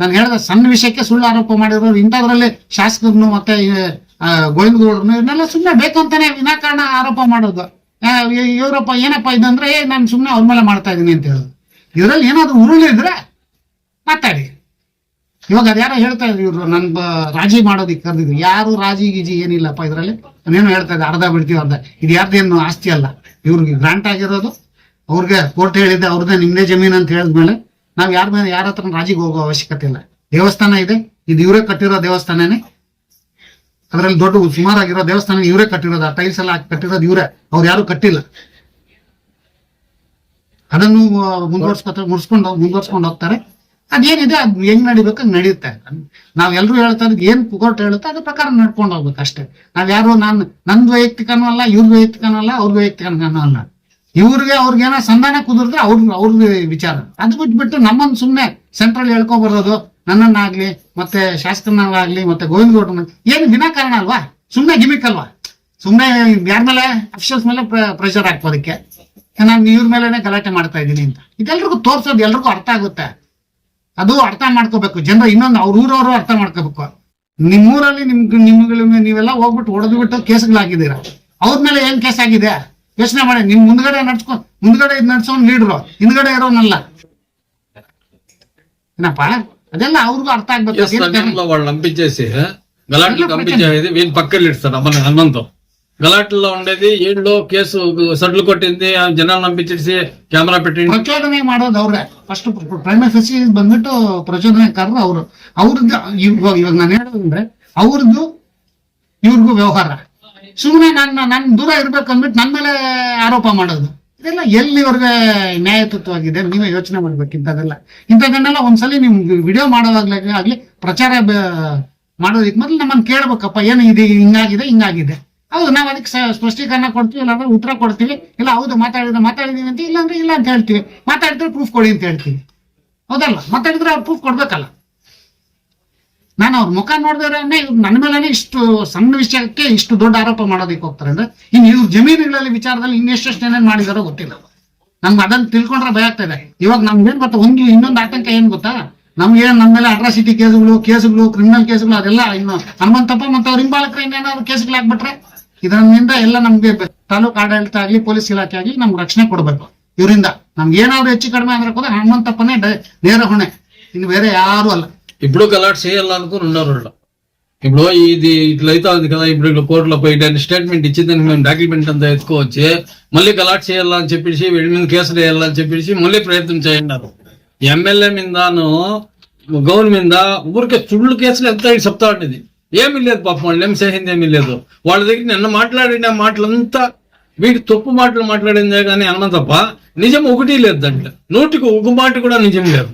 ನಾನು ಹೇಳಿದ ಸಣ್ಣ ವಿಷಯಕ್ಕೆ ಸುಳ್ಳು ಆರೋಪ ಮಾಡಿರೋರು ಇಂಥದ್ರಲ್ಲಿ ಶಾಸಕರನ್ನು ಮತ್ತೆ ಗೋವಿಂದಗೌಡರನ್ನು ಇವನ್ನೆಲ್ಲ ಸುಮ್ಮನೆ ಬೇಕಂತಾನೆ ವಿನಾಕಾರಣ ಆರೋಪ ಮಾಡೋದು. ಇವರಪ್ಪ ಏನಪ್ಪ ಇದಂದ್ರೆ ನಾನು ಸುಮ್ಮನೆ ಅವ್ರ ಮೇಲೆ ಮಾಡ್ತಾ ಇದೀನಿ ಅಂತ ಹೇಳೋದು. ಇದ್ರಲ್ಲಿ ಏನಾದ್ರು ಉರುಳಿದ್ರೆ ಮಾತಾಡಿ. ಇವಾಗ ಅದ್ಯಾರೋ ಹೇಳ್ತಾ ಇದ್ರು ಇವ್ರು, ನನ್ ರಾಜಿ ಮಾಡೋದಿಕ್ ಕರೆದಿದ್ರು. ಯಾರು ರಾಜಿ ಗೀಜಿ ಏನಿಲ್ಲಪ್ಪ ಇದ್ರಲ್ಲಿ? ನಾನೇನು ಹೇಳ್ತಾ ಇದ್ದೆ, ಅರ್ಧ ಬಿಡ್ತೀವಿ, ಅರ್ಧ. ಇದು ಯಾರ್ದೇನು ಆಸ್ತಿ ಅಲ್ಲ. ಇವ್ರಿಗೆ ಗ್ರಾಂಟ್ ಆಗಿರೋದು, ಅವ್ರಿಗೆ ಕೋರ್ಟ್ ಹೇಳಿದ್ದೆ, ಅವ್ರದ್ದೇ ನಿಮ್ದೇ ಜಮೀನು ಅಂತ ಹೇಳಿದ್ಮೇಲೆ ನಾವ್ ಯಾರ ಮೇಲೆ, ಯಾರ ಹತ್ರ ರಾಜಿಗೆ ಹೋಗೋ ಅವಶ್ಯಕತೆ ಇಲ್ಲ. ದೇವಸ್ಥಾನ ಇದೆ, ಇದು ಇವರೇ ಕಟ್ಟಿರೋ ದೇವಸ್ಥಾನನೇ. ಅದ್ರಲ್ಲಿ ದೊಡ್ಡ, ಸುಮಾರಾಗಿರೋ ದೇವಸ್ಥಾನ ಇವರೇ ಕಟ್ಟಿರೋದು, ಆ ಟೈಲ್ಸ್ ಎಲ್ಲ ಕಟ್ಟಿರೋದು ಇವರೇ, ಅವ್ರು ಯಾರು ಕಟ್ಟಿಲ್ಲ. ಅದನ್ನು ಮುಂದುವರ್ಸ್ಕೊತ ಮುಡ್ಸ್ಕೊಂಡು ಮುಂದುವರ್ಸ್ಕೊಂಡು ಹೋಗ್ತಾರೆ. ಅದೇನಿದೆ, ಅದ್ ಹೆಂಗ್ ನಡಿಬೇಕು ನಡೆಯುತ್ತೆ ನಾವ್ ಎಲ್ರು ಹೇಳ್ತಾ ಇರೋದು ಏನ್ ಕೋರ್ಟ್ ಹೇಳುತ್ತೆ ಅದ್ರ ಪ್ರಕಾರ ನಡ್ಕೊಂಡು ಹೋಗ್ಬೇಕು ಅಷ್ಟೇ. ನಾವ್ ಯಾರು ನಾನ್, ನಂದ್ ವೈಯಕ್ತಿಕನೂ ಅಲ್ಲ, ಇವ್ರ ವೈಯಕ್ತಿಕನೂ ಅಲ್ಲ, ಅವ್ರ ವೈಯಕ್ತಿಕನೂ ಅಲ್ಲ. ಇವ್ರಿಗೆ ಅವ್ರಿಗೇನೋ ಸಂಧಾನ ಕುದುರಿದ್ರೆ ಅವ್ರ ಅವ್ರ ವಿಚಾರ. ಅದ್ ಬಿಟ್ಬಿಟ್ಟು ನಮ್ಮನ್ ಸುಮ್ನೆ ಸೆಂಟ್ರಲ್ ಹೇಳ್ಕೊ ಬರೋದು, ನನ್ನನ್ನಾಗ್ಲಿ, ಮತ್ತೆ ಶಾಸಕನಾಗ್ಲಿ ಮತ್ತೆ ಗೋವಿಂದ ಏನು ವಿನಾಕಾರಣ ಅಲ್ವಾ? ಸುಮ್ನೆ ಗಿಮಿಕ್ ಅಲ್ವಾ? ಸುಮ್ನೆ ಯಾರ ಮೇಲೆ ಅಫಿಷಿಯಲ್ಸ್ ಮೇಲೆ ಪ್ರೆಷರ್ ಹಾಕೋದಕ್ಕೆ ನಾನು ಇವ್ರ ಮೇಲೆನೆ ಗಲಾಟೆ ಮಾಡ್ತಾ ಇದ್ದೀನಿ ಅಂತ. ಇದೆಲ್ರಿಗೂ ತೋರ್ಸೋದು ಎಲ್ರಿಗೂ ಅರ್ಥ ಆಗುತ್ತೆ. ಅದು ಅರ್ಥ ಮಾಡ್ಕೋಬೇಕು. ಜನ ಇನ್ನೊಂದು ಅವ್ರ ಊರವರು ಅರ್ಥ ಮಾಡ್ಕೋಬೇಕು. ನಿಮ್ಮೂರಲ್ಲಿ ನಿಮ್ ನಿಮ್ಗಳ ನೀವೆಲ್ಲ ಹೋಗ್ಬಿಟ್ಟು ಹೊಡೆದು ಬಿಟ್ಟು ಹಾಕಿದೀರ ಅವ್ರ ಮೇಲೆ ಏನ್ ಕೇಸ್ ಆಗಿದೆ? ಯೋಚನೆ ಮಾಡಿ. ನಿಮ್ ಮುಂದ್ಗಡೆ ನಡ್ಸ್ಕೊ ಮುಂದ್ಗಡೆ ಇದ್ ನಡ್ಸೋನ್ ಲೀಡ್ರು. ಹಿಂದ್ಗಡೆ ಇರೋನಲ್ಲ. ಏನಪ್ಪ? ಅದೆಲ್ಲ ಅವ್ರಿಗೂ ಅರ್ಥ ಆಗ್ಬೇಕು. ನಂಬಿಕೆ ಗಲಾಟೆ ಪಕ್ಕದಲ್ಲಿ ಇಡ್ತಾರೆ ನಮ್ಮನ್ನ పక్కన ఇస్తారు మన హనుమంతు గలాట్లో ఉండేది ఏళ్ళు కేసు సడ్లు కొట్టింది ఆ జనాలు నంపించేసి కెమెరా పెట్టింది ಪ್ರಚೋದನೆ ಮಾಡೋದು ಅವ್ರೆ ಫಸ್ಟ್ ಪ್ರೈಮರಿ ಫೆಸಿ ಬಂದ್ಬಿಟ್ಟು ಪ್ರಚೋದನೆಕಾರರು ಅವರು ಅವ್ರದ್ದು ಇವಾಗ ಇವಾಗ ನಾನು ಹೇಳೋದಂದ್ರೆ ಅವ್ರದ್ದು ಇವ್ರಿಗೂ ವ್ಯವಹಾರ ಸುಮ್ಮನೆ ನನ್ನ ನನ್ ದೂರ ಇರ್ಬೇಕು ಅಂದ್ಬಿಟ್ಟು ನನ್ನ ಮೇಲೆ ಆರೋಪ ಮಾಡೋದು ಇದೆಲ್ಲ ಎಲ್ಲಿವರೆಗೆ ನ್ಯಾಯಯುತವಾಗಿದೆ ನೀವೇ ಯೋಚನೆ ಮಾಡ್ಬೇಕು ಇಂಥದ್ದೆಲ್ಲ ಇಂಥದ್ದನ್ನೆಲ್ಲ ಒಂದ್ಸಲಿ ನಿಮ್ ವಿಡಿಯೋ ಮಾಡೋವಾಗ್ಲೇ ಆಗ್ಲಿ ಪ್ರಚಾರ ಬ- ಮಾಡೋದಕ್ಕೆ ಮೊದಲು ನಮ್ಮನ್ನ ಕೇಳ್ಬೇಕಪ್ಪ ಏನು ಇದು ಹಿಂಗಾಗಿದೆ ಹಿಂಗಾಗಿದೆ ಹೌದು, ನಾವು ಅದಕ್ಕೆ ಸ್ಪಷ್ಟೀಕರಣ ಕೊಡ್ತೀವಿ ಇಲ್ಲಾಂದ್ರೆ ಉತ್ತರ ಕೊಡ್ತೀವಿ. ಇಲ್ಲ, ಹೌದು, ಮಾತಾಡಿದ್ರೆ ಮಾತಾಡಿದೀವಿ ಅಂತ ಇಲ್ಲಾಂದ್ರೆ ಇಲ್ಲ ಅಂತ ಹೇಳ್ತೀವಿ. ಮಾತಾಡಿದ್ರೆ ಪ್ರೂಫ್ ಕೊಡಿ ಅಂತ ಹೇಳ್ತೀವಿ. ಹೌದಲ್ಲ? ಮಾತಾಡಿದ್ರೆ ಅವ್ರು ಪ್ರೂಫ್ ಕೊಡ್ಬೇಕಲ್ಲ. ನಾನು ಅವ್ರ ಮುಖ ನೋಡಿದ್ರೆ ಇವ್ರು ನನ್ನ ಮೇಲೆನೆ ಇಷ್ಟು ಸಣ್ಣ ವಿಷಯಕ್ಕೆ ಇಷ್ಟು ದೊಡ್ಡ ಆರೋಪ ಮಾಡೋದಕ್ಕೆ ಹೋಗ್ತಾರೆ ಅಂದ್ರೆ, ಇನ್ನು ಇವ್ರ ಜಮೀನುಗಳಲ್ಲಿ ವಿಚಾರದಲ್ಲಿ ಇನ್ನೆಷ್ಟೆಷ್ಟು ಏನೇನ್ ಮಾಡಿದಾರೋ ಗೊತ್ತಿಲ್ಲ. ನಮ್ಗೆ ಅದನ್ನ ತಿಳ್ಕೊಂಡ್ರೆ ಭಯ ಆಗ್ತಾ ಇದೆ ಇವಾಗ ನಮ್ಗೆ ಏನ್ ಗೊತ್ತಾ? ಒಂದು ಇನ್ನೊಂದು ಆತಂಕ ಏನ್ ಗೊತ್ತಾ? ನಮ್ಗೆ ನಮ್ಮ ಮೇಲೆ ಅಟ್ರಾಸಿಟಿ ಕೇಸುಗಳು ಕೇಸುಗಳು ಕ್ರಿಮಿನಲ್ ಕೇಸುಗಳು, ಅದೆಲ್ಲ ಇನ್ನು ಹನುಮಂತಪ್ಪ ಮತ್ತೆ ಅವ್ರ ಹಿಂಬಾಲಕರ ಇನ್ನೇನಾದ್ರು ಕೇಸುಗಳು ಹಾಕ್ಬಿಟ್ರೆ ಇದರಿಂದ ಎಲ್ಲ ನಮ್ಗೆ ಬೆ- ತಾಲೂಕು ಆಡಳಿತ ಆಗ್ಲಿ ಪೊಲೀಸ್ ಇಲಾಖೆ ಆಗ್ಲಿ ನಮ್ಗೆ ರಕ್ಷಣೆ ಕೊಡ್ಬೇಕು ಇವರಿಂದ ನಮ್ಗೆ ಏನಾದ್ರು ಹೆಚ್ಚು ಕಡಿಮೆ ಅಂದ್ರೆ ಕೂಡ ಹನುಮಂತಪ್ಪನೇ ಡ- ನೇರ ಹೊಣೆ ಇನ್ನು ಬೇರೆ ಯಾರು ಅಲ್ಲ ఇప్పుడు గలాట్ చేయాలనుకుని ఉన్నారు వాళ్ళు ఇప్పుడు ఇది ఇట్లా అయితే ఉంది కదా ఇప్పుడు ఇట్లా కోర్టులో పోయి దాన్ని స్టేట్మెంట్ ఇచ్చిందని మేము డాక్యుమెంట్ అంతా ఎత్తుకోవచ్చి మళ్ళీ గలాట్ చేయాలని చెప్పేసి వీడి మీద కేసులు వేయాలని చెప్పేసి మళ్ళీ ప్రయత్నం చేయండారు ఎమ్మెల్యే మీదను గౌన్ మీద ఊరికే చుళ్ళు కేసులు ఎంత చెప్తా ఉండేది ఏమీ లేదు పాపం వాళ్ళు ఏం చేసింది ఏమీ లేదు. వాళ్ళ దగ్గర నిన్న మాట్లాడిన మాటలంతా వీడి తప్పు మాటలు మాట్లాడిందే కానీ హనుమంతప్ప నిజం ఒకటి లేదు దాంట్లో. నూటికి ఒక మాట కూడా నిజం లేదు.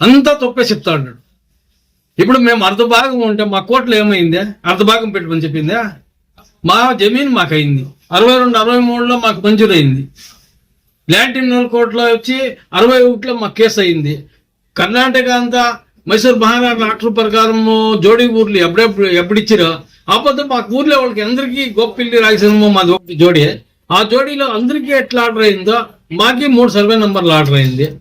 అంతా తప్పే చెప్తా ఉన్నాడు ఇప్పుడు మేము అర్ధ భాగం ఉంటే మా కోట్లో ఏమైందే? అర్ధ భాగం పెట్టమని చెప్పిందే? మా జమీన్ మాకు అయింది అరవై రెండు అరవై మూడులో మాకు మంజూరైంది. ల్యాండ్ ట్రిబ్యునల్ కోర్టులో వచ్చి అరవై ఒకటిలో మాకు కేసు అయింది కర్ణాటక అంతా మైసూర్ మహారాష్ట్ర రాష్ట్ర ప్రకారం జోడి ఊర్లు ఎప్పుడెప్పుడు ఎప్పుడు ఇచ్చిరో ఆపద మాకు ఊర్లో వాళ్ళకి అందరికీ గోపిల్లి మాది ఒకటి జోడి. ఆ జోడీలో అందరికీ ఎట్లా ఆర్డర్ అయిందో మాకి మూడు సర్వే నంబర్లు ఆర్డర్ అయింది.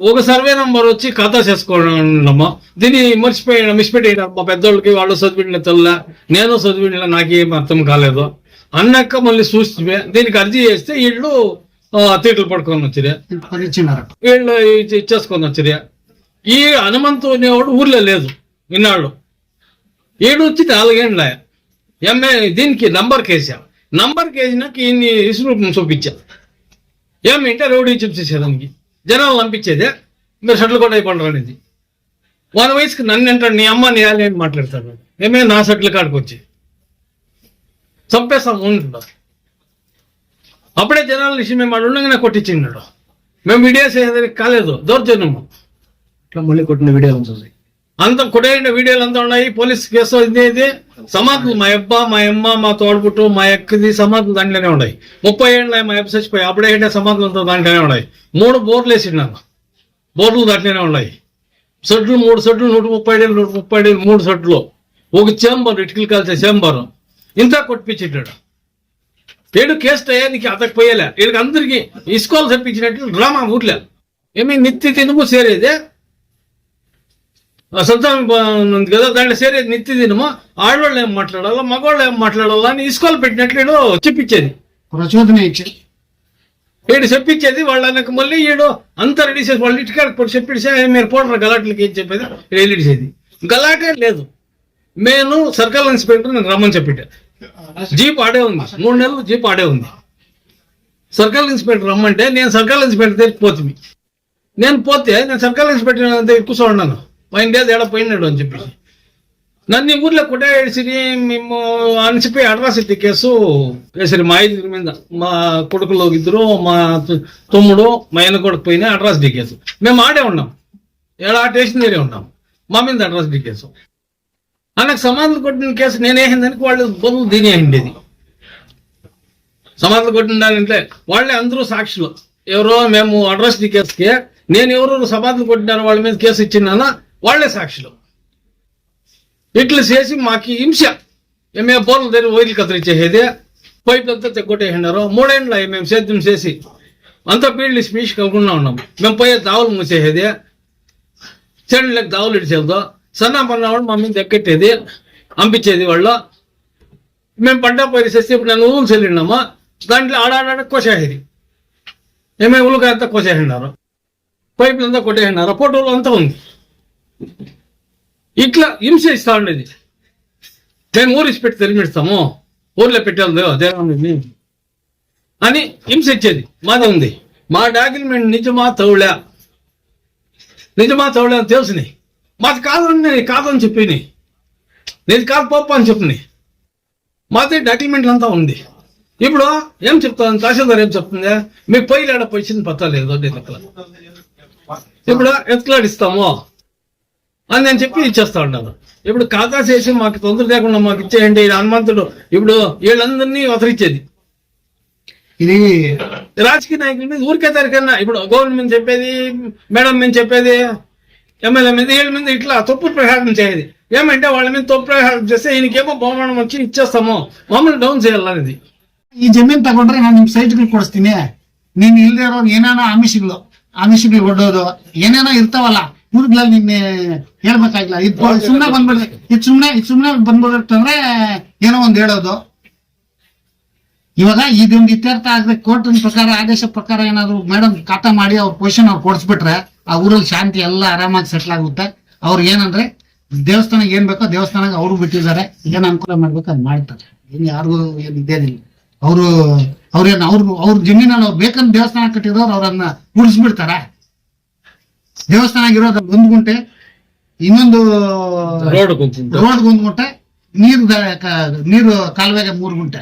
ఒక- సర్వే నంబర్ వచ్చి ఖాతా చేసుకోవడము దీన్ని మర్చిపోయి మిస్పెట్టేయడం. మా పెద్దోళ్ళకి వాళ్ళు చదివిండ్ల తెల్ల నేను చదివిండ్ల నాకేం అర్థం కాలేదు. అన్నాక మళ్ళీ చూస్తే దీనికి అర్జీ చేస్తే వీళ్ళు తీటలు పడుకొని వచ్చిరే వీళ్ళు ఇచ్చి- ఇచ్చేసుకొని వచ్చిరే ఈ హనుమంతు అనేవాడు ఊర్లో లేదు విన్నాడు ఏడు వచ్చి నాలుగేండ్ల ఎంఏ దీనికి నంబర్ కేసా. నంబర్ కేసినాక ఈయన్ని విశ్వరూపం చూపించా. ఏమింటే రౌడీ చూపించేసేదానికి జనాలు పంపించేదే మీరు షట్లు కూడా అయిపోండి అనేది. వాళ్ళ వయసుకి నన్ను అంటాడు నీ అమ్మ నీ అని మాట్లాడతాడు. ఏమే నా షటిల్ కాడికి వచ్చి చంపేస్తాం ఉంటున్నాడు అప్పుడే జనాలు విషయం మేము ఉండగానే కొట్టించిన్నాడు మేము వీడియోస్ ఏదైనా కాలేదు దౌర్జన్యము. ఇట్లా మళ్ళీ కొట్టిన వీడియోలు ఉంటుంది అంత కొట్టేసిన వీడియోలు అంతా ఉన్నాయి. పోలీస్ కేసు ఇది ఇది. సమాధులు మా అబ్బ మా అమ్మ మా తోడబుట్టు మా ఎక్కది సమాధులు దాంట్లోనే ఉన్నాయి. ముప్పై ఏళ్ళ మా అబ్బ చచ్చిపోయి అప్పుడే సమాధం అంతా దాంట్లోనే ఉన్నాయి. మూడు బోర్లు వేసిండాను బోర్లు దాంట్లోనే ఉన్నాయి. సొడ్లు మూడు సొడ్లు నూట ముప్పై ఏళ్ళు నూట ముప్పై ఏళ్ళు మూడు సొడ్లు ఒక చేంబర్ ఇటుకలు కాల్చే చేంబర్ ఇంత కొట్టిపించాడు ఏడు కేసు టయానికి అతకు పోయేలే. వీళ్ళకి అందరికి ఇసుకోవాలి తెప్పించినట్లు డ్రామా ఊర్లే. ఏమి నిత్య తినుగు సేరేదే. బా- ఉంది కదా దాంట్లో సేరేది నిత్య దినము ఆడవాళ్ళు ఏం మాట్లాడాలా? మగవాళ్ళు ఏం మాట్లాడాలా అని ఇసుకోలు పెట్టినట్లు ఈడు చెప్పించేది ప్రచోదన ఈడు చెప్పించేది వాళ్ళకి మళ్ళీ ఈడు అంతా రెడీ చేసి వాళ్ళు పోయి చెప్పిడిసే మీరు పోడరు గలాట్లకి ఏం చెప్పేది వెళ్ళిడిసేది గలాటే లేదు. నేను సర్కిల్ ఇన్స్పెక్టర్ నేను రమ్మని చెప్పిట్టే. జీప్ ఆడే ఉంది. మూడు నెలలు జీప్ ఆడే ఉంది. సర్కిల్ ఇన్స్పెక్టర్ రమ్మంటే నేను సర్కిల్ ఇన్స్పెక్టర్ దగ్గరికి పోతుంది నేను పోతే నేను సర్కిల్ ఇన్స్పెక్టర్ దగ్గర కూర్చోన్నాను పోయిన డేస్ ఏడ పోయినాడు అని చెప్పేసి. నన్ను ఈ ఊర్లో కొట్టేసిరి మేము అనిసిపోయి అడ్రాసిటీ కేసు వేసిరి. మా ఐదుగురి మీద మా కొడుకులు ఇద్దరు మా తు- తమ్ముడు మా ఆయన కొడుకు పోయినా అడ్రాసిటీ కేసు. మేము ఆడే ఉన్నాం. ఏడ స్టేషన్ దగ్గరే ఉన్నాం. మా మీద అడ్రాసిటీ కేసు. నాకు సమాధులు కొట్టిన కేసు నేనేసిందానికి వాళ్ళు బదులు దీని అయిండేది సమాధులు దానింటే వాళ్ళే అందరూ సాక్షులు. ఎవరో మేము అట్రాసిటీ కేసుకి నేను ఎవరు సమాధులు కొట్టినారు వాళ్ళ మీద కేసు ఇచ్చినానా వాళ్ళే సాక్షులు. ఇట్లు చేసి మాకు హింస. ఏమే బోర్లు దగ్గర వైర్లు కత్తిరించేసేది పైపులంతా తెగొట్టేసినారు మూడేండ్ల మేము సేద్యం చేసి అంతా పీళ్ళు స్పీచ్ కలుగున్నా ఉన్నాం. మేము పోయే దావులు మూసేసేది చెడులకు దావులు ఇడిచేదో సన్నా పన్నవాడు మా మీద ఎక్కెట్టేది. పంపించేది వాళ్ళు. మేము పంట పోయి చేస్తే ఇప్పుడు నేను ఊరు చెల్లినామా దాంట్లో ఆడాడ కోసేసేది. ఏమే ఉలకాయ అంతా కోసేసినారు పైపులు అంతా కొట్టేసినారు ఫోటోలు అంతా ఉంది. ఇట్లా హింస ఇస్తా ఉండేది. మేము ఊరిసి పెట్టి తెలిమిస్తాము ఊర్లో పెట్టేది దేవుని అని హింస ఇచ్చేది. మాది ఉంది. మా డాక్యుమెంట్ నిజమా తౌళా? నిజమా తౌళా అని తెలుసుని. మాది కాదని కాదని చెప్పిని. నేను కాదు పప్పు అని చెప్పిని. మాది డాక్యుమెంట్లు అంతా ఉంది. ఇప్పుడు ఏం చెప్తాను? తహసీల్దార్ ఏం చెప్తుంది? మీకు పొయ్యి లేడ పొయ్యింది పత్తా లేదు ఇప్పుడు ఎత్తులాడిస్తాము. అని నేను చెప్పి ఇచ్చేస్తా ఉన్నాను ఇప్పుడు ఖాతా చేసి మాకు తొందర లేకుండా మాకు ఇచ్చేయండి ఈ హనుమంతుడు ఇప్పుడు వీళ్ళందరినీ వదిలిచ్చేది ఇది రాజకీయ నాయకుల మీద ఊరికే తరకన్నా ఇప్పుడు గవర్నమెంట్ చెప్పేది మేడం మీద చెప్పేది ఎమ్మెల్యే మీద వీళ్ళ మీద ఇట్లా తప్పు ప్రచారం చేయదు ఏమంటే వాళ్ళ మీద తప్పు ప్రచారం చేస్తే ఈయనకేమో బహుమానం వచ్చి ఇచ్చేస్తాము మమ్మల్ని డౌన్ చేయాలనేది ಈ ಜಮೀನ್ ತಗೊಂಡ್ರೆ ನಾನು ನಿಮ್ ಸೈಟ್ಗಳು ಕೊಡಿಸ್ತೀನಿ ನೀನ್ ಇಲ್ದೇ ಇರೋ ಏನೇನೋ ಆಮಿಷಗಳು ಆಮಿಷಗಳು ಕೊಡೋದು ಏನೇನೋ ಇರ್ತಾವಲ್ಲ ಊರುಗಳಲ್ಲಿ ನಿನ್ನೆ ಹೇಳ್ಬೇಕಾಗಿಲ್ಲ. ಇದು ಸುಮ್ನೆ ಬಂದ್ಬಿಡ್ದೆ ಇದು ಸುಮ್ನೆ ಇದು ಸುಮ್ನೆ ಬಂದ್ಬಿಡತ್ತಂದ್ರೆ ಏನೋ ಒಂದ್ ಹೇಳೋದು. ಇವಾಗ ಇದೊಂದು ಇತ್ಯರ್ಥ ಆಗದೆ ಕೋರ್ಟ್ ಪ್ರಕಾರ ಆದೇಶ ಪ್ರಕಾರ ಏನಾದ್ರು ಮೇಡಮ್ ಕಾಟಾ ಮಾಡಿ ಅವ್ರ ಪೊಸಿಷನ್ ಅವ್ರು ಕೊಡ್ಸ್ಬಿಟ್ರೆ ಆ ಊರಲ್ಲಿ ಶಾಂತಿ ಎಲ್ಲ ಆರಾಮಾಗಿ ಸೆಟ್ಲ್ ಆಗುತ್ತೆ. ಅವ್ರು ಏನಂದ್ರೆ ದೇವಸ್ಥಾನಕ್ಕೆ ಏನ್ ಬೇಕೋ ದೇವಸ್ಥಾನಕ್ಕೆ ಅವರು ಬಿಟ್ಟಿದ್ದಾರೆ. ಏನ್ ಅನುಕೂಲ ಮಾಡ್ಬೇಕು ಅದ್ ಮಾಡ್ತಾರೆ. ಏನ್ ಯಾರಿಗೂ ಏನ್ ಇದೇನಿಲ್ಲ ಅವರು ಅವ್ರೇನ್ ಅವ್ರು ಅವ್ರ ಜಮೀನಲ್ಲಿ ಅವ್ರು ಬೇಕಂದ್ ದೇವಸ್ಥಾನ ಕಟ್ಟಿರೋರು ಅವ್ರನ್ನ ಉಳಿಸ್ಬಿಡ್ತಾರ? ದೇವಸ್ಥಾನ ಇರೋದು ಒಂದು ಗುಂಟೆ ಇನ್ನೊಂದು ರೋಡ್ ಒಂದು ಗುಂಟೆ ನೀರು ನೀರು ಕಾಲುವೆಗೆ ಮೂರು ಗುಂಟೆ.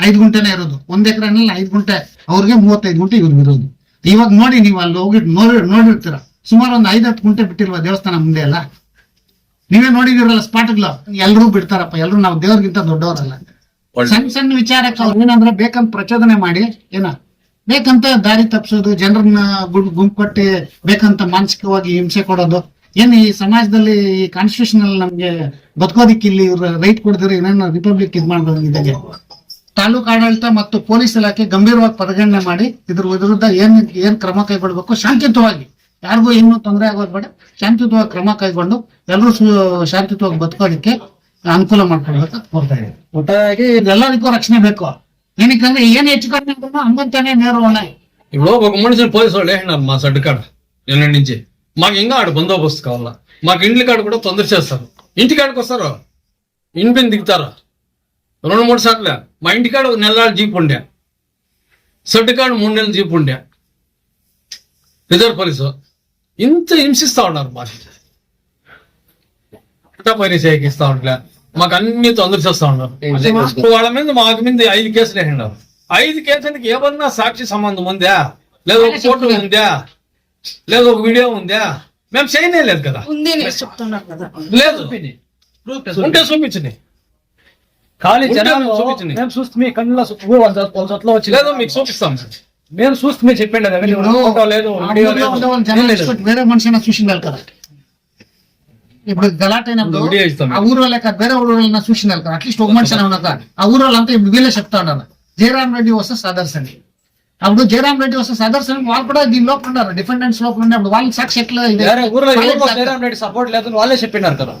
ಐದು ಗುಂಟೆನೇ ಇರೋದು. ಒಂದ್ ಎಕರೆನಲ್ಲಿ ಐದು ಗುಂಟೆ. ಅವ್ರಿಗೆ ಮೂವತ್ತೈದು ಗುಂಟೆ ಇವ್ರಿಗೆ ಇರೋದು. ಇವಾಗ ನೋಡಿ ನೀವು ಅಲ್ಲಿ ಹೋಗಿ ನೋಡಿ ನೋಡಿರ್ತೀರ. ಸುಮಾರು ಒಂದು ಐದು ಹತ್ತು ಗುಂಟೆ ಬಿಟ್ಟಿರುವ ದೇವಸ್ಥಾನ ಮುಂದೆ ಅಲ್ಲ? ನೀವೇ ನೋಡಿದಿರಲ್ಲ ಸ್ಪಾಟ್ಗಳು ಎಲ್ಲರೂ ಬಿಡ್ತಾರಪ್ಪ. ಎಲ್ಲರೂ ನಾವು ದೇವ್ರಿಗಿಂತ ದೊಡ್ಡವರಲ್ಲ. ಸಣ್ಣ ಸಣ್ಣ ವಿಚಾರಕ್ಕೆ ಅವ್ರು ಏನಂದ್ರೆ ಬೇಕಂತ ಪ್ರಚೋದನೆ ಮಾಡಿ ಏನ? ಬೇಕಂತ ದಾರಿ ತಪ್ಪಿಸೋದು ಜನರನ್ನ ಗುಂಪು ಕೊಟ್ಟಿ ಬೇಕಂತ ಮಾನಸಿಕವಾಗಿ ಹಿಂಸೆ ಕೊಡೋದು. ಏನ್ ಈ ಸಮಾಜದಲ್ಲಿ ಈ ಕಾನ್ಸ್ಟಿಟ್ಯೂಷನ್ ಅಲ್ಲಿ ನಮ್ಗೆ ಬದುಕೋದಿಕ್ಕೆ ಇಲ್ಲಿ ಇವ್ರ ರೈಟ್ ಕೊಡಿದ್ರೆ ಏನೇನು ರಿಪಬ್ಲಿಕ್ ಇದ್ ಮಾಡೋದು ಇದಕ್ಕೆ ತಾಲೂಕು ಆಡಳಿತ ಮತ್ತು ಪೊಲೀಸ್ ಇಲಾಖೆ ಗಂಭೀರವಾಗಿ ಪರಿಗಣನೆ ಮಾಡಿ ಇದ್ರ ವಿರುದ್ಧ ಏನ್ ಏನ್ ಕ್ರಮ ಕೈಗೊಳ್ಬೇಕು? ಶಾಂತಿಯುತವಾಗಿ. ಯಾರಿಗೂ ಇನ್ನೂ ತೊಂದರೆ ಆಗೋದ್ ಬೇಡ. ಶಾಂತಿಯುತವಾಗಿ ಕ್ರಮ ಕೈಗೊಂಡು ಎಲ್ಲರೂ ಶಾಂತಿಯುತವಾಗಿ ಬದುಕೋದಿಕ್ಕೆ ಅನುಕೂಲ ಮಾಡ್ಕೊಳ್ಬೇಕು ಕೊಡ್ತಾ ಒಟ್ಟಾಗಿ ಎಲ್ಲರಿಗೂ ರಕ್ಷಣೆ ಬೇಕು. எனக்கு ఏ నేర్చుకోవాలనుకున్నా அம்மன்தானே నేరం ఉన్నాయి. ఇప్పుడు ఒక మనిషిని పోలీసు వాళ్ళు వేసినారు మా సడ్డు కాడ నిన్న నుంచి. మాకు ఇంకా ఆడ బందోబస్తు కావాలా? మాకు ఇండ్ల కాడ కూడా తొందర చేస్తారు. ఇంటి కాడకు వస్తారు? ఇంటిని దిగుతారా? రెండు మూడు సార్లు. మా ఇంటికాడ ఒక నెల జీప్ ఉండే. సడ్డు కాడ మూడు నెలలు జీప్ ఉండే. రిజర్వ్ పోలీసు ఇంత హింసిస్తా ఉన్నారు మా పోలీసు సేకిస్తూ ఉంటా మాకు అన్ని తొందర చేస్తా? ఉన్నారు వాళ్ళ మీద మాకు మీద ఐదు కేసులు వేసినారు ఐదు కేసులకి ఏమన్నా సాక్షి సంబంధం ఉందా? లేదా ఒక ఫోటో ఉందా? లేదా ఒక వీడియో ఉందా? మేము చేయనే లేదు కదా. లేదు. ఉంటే చూపించండి. ఖాళీ జనాలు చూపించండి. మేము చూస్తే కళ్ళ వాళ్ళ చోట్ల వచ్చి లేదు మీకు చూపిస్తాం. మేము చూస్తే చెప్పండి కదా మీరు ఇప్పుడు ఫోటో లేదు వేరే మనిషి చూసిండాలి కదా. ఇప్పుడు గలాట్ అయినప్పుడు. ఆ ఊరు వాళ్ళే కాదు వేరే ఊరు వాళ్ళని చూసిండాలి కదా అట్లీస్ట్ ఒక మనిషి కాదు ఆ ఊరు వాళ్ళంతా ఇప్పుడు వీళ్ళే చెప్తా ఉన్నారు జయరామ్ రెడ్డి వస్తే సదర్స్ అని అప్పుడు జయరామ్ రెడ్డి వస్తే సదర్స్ అని వాళ్ళు కూడా దీని లోపల ఉన్నారు డిఫెండెన్స్ లోపల ఉన్నప్పుడు వాళ్ళకి సాక్షి ఎట్లా ఇది? వేరే ఊర్లో వాళ్ళకి ఎవరికో సాక్షి- జయరాం రెడ్డి సపోర్ట్ లేదని వాళ్ళే చెప్పినారు కదా.